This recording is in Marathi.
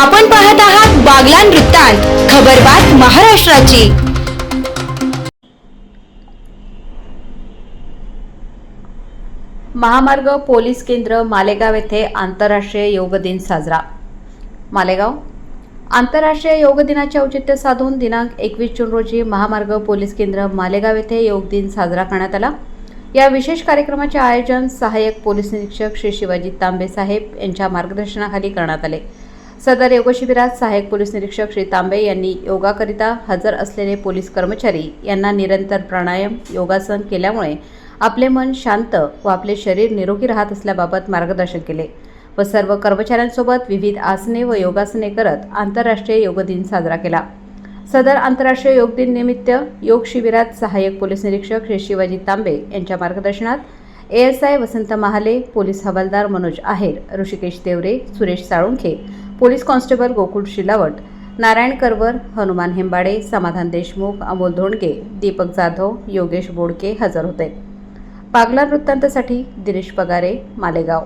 आपण पाहत आहात बागलान वृत्तांत खबरबात महाराष्ट्राची. महामार्ग पोलीस केंद्र मालेगाव येथे आंतरराष्ट्रीय योग दिन साजरा. मालेगाव आंतरराष्ट्रीय योग दिनाचे औचित्य साधून दिनांक एकवीस जून रोजी महामार्ग पोलीस केंद्र मालेगाव येथे योग दिन साजरा करण्यात आला. या विशेष कार्यक्रमाचे आयोजन सहाय्यक पोलीस निरीक्षक श्री शिवाजी तांबे साहेब यांच्या मार्गदर्शनाखाली करण्यात आले. सदर योगशिबिरात सहाय्यक पोलीस निरीक्षक श्री तांबे यांनी योगाकरिता हजर असलेले पोलीस कर्मचारी यांना निरंतर प्राणायाम योगासन केल्यामुळे आपले मन शांत व आपले शरीर निरोगी राहत असल्याबाबत मार्गदर्शन केले व सर्व कर्मचाऱ्यांसोबत विविध आसने व योगासने करत आंतरराष्ट्रीय योग दिन साजरा केला. सदर आंतरराष्ट्रीय योग दिन निमित्त योग शिबिरात सहाय्यक पोलीस निरीक्षक श्री शिवाजी तांबे यांच्या मार्गदर्शनात एएसआय वसंत महाले पोलीस हवालदार मनोज आहेर ऋषिकेश देवरे सुरेश साळुंखे पोलीस कॉन्स्टेबल गोकुळ शिलावट नारायण करवर हनुमान हेंबाडे समाधान देशमुख अमोल धोंडगे दीपक जाधव योगेश बोडके हजर होते. पागला वृत्तांतसाठी दिनेश पगारे मालेगाव.